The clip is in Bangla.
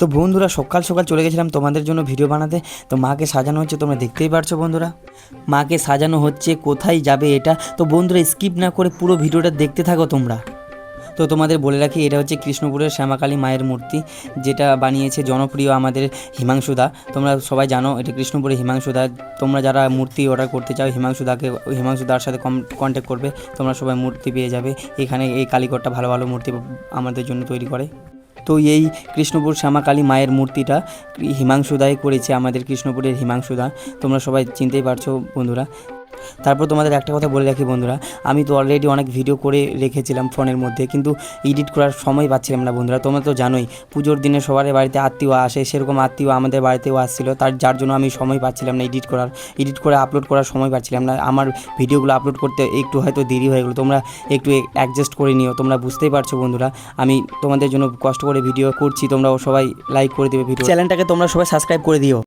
তো বন্ধুরা, সকাল সকাল চলে গেছিলাম তোমাদের জন্য ভিডিও বানাতে। তো মাকে সাজানো হচ্ছে, তোমরা দেখতেই পারছ বন্ধুরা। মাকে সাজানো হচ্ছে, কোথায় যাবে এটা? তো বন্ধুরা স্কিপ না করে পুরো ভিডিওটা দেখতে থাকো তোমরা। তো তোমাদের বলে রাখি, এটা হচ্ছে কৃষ্ণপুরের শ্যামাকালী মায়ের মূর্তি, যেটা বানিয়েছে জনপ্রিয় আমাদের হিমাংশুদা তোমরা সবাই জানো, এটা কৃষ্ণপুরের হিমাংশুদা তোমরা যারা মূর্তি অর্ডার করতে চাও হিমাংশুদাকে হিমাংশুদার সাথে কম কন্ট্যাক্ট করবে। তোমরা সবাই মূর্তি পেয়ে যাবে। এখানে এই কালীঘরটা ভালো ভালো মূর্তি আমাদের জন্য তৈরি করে। তো এই কৃষ্ণপুর শ্যামাকালী মায়ের মূর্তিটা হিমাংশুদাই করেছে, আমাদের কৃষ্ণপুরের হিমাংশুদা। তোমরা সবাই চিনতেই পারছ, বন্ধুরা। তারপর তোমাদের একটা কথা বলে রাখি বন্ধুরা, আমি তো অলরেডি অনেক ভিডিও করে রেখেছিলাম ফোনের মধ্যে, কিন্তু এডিট করার সময় পাচ্ছিলাম না বন্ধুরা, তোমরা তো জানোই, পুজোর দিনে সবার বাড়িতে আত্মীয় আসে, সেরকম আত্মীয় আমাদের বাড়িতেও আসছিল, তার, যার জন্য আমি সময় পাচ্ছিলাম না এডিট করার এডিট করে আপলোড করার সময় পাচ্ছিলাম না, আমার ভিডিওগুলো আপলোড করতে একটু হয়তো দেরি হয়ে গেলো, তোমরা একটু অ্যাডজাস্ট করে নিও, তোমরা বুঝতেই পারছ বন্ধুরা, আমি তোমাদের জন্য কষ্ট করে ভিডিও করছি, তোমরাও সবাই লাইক করে দেবে ভিডিও চ্যানেলটাকে তোমরা সবাই সাবস্ক্রাইব করে দিও।